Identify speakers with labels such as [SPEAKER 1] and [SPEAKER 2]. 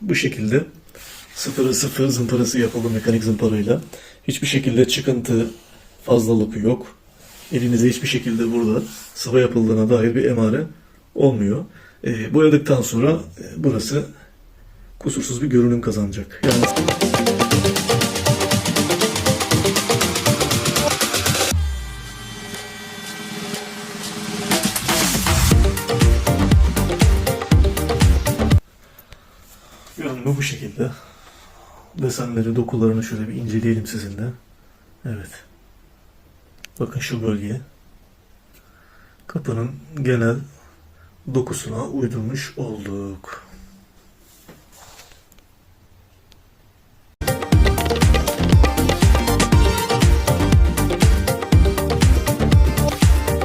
[SPEAKER 1] Bu şekilde sıfırı sıfır zımparası yapıldı mekanik zımparayla. Hiçbir şekilde çıkıntı fazlalık yok. Elinize hiçbir şekilde burada sıva yapıldığına dair bir emare olmuyor. E, boyadıktan sonra e, burası kusursuz bir görünüm kazanacak. Yani Görünümü bu şekilde. Desenleri, dokularını şöyle bir inceleyelim sizinle. Evet. Bakın şu bölge. Kapının genel dokusuna uydurmuş olduk.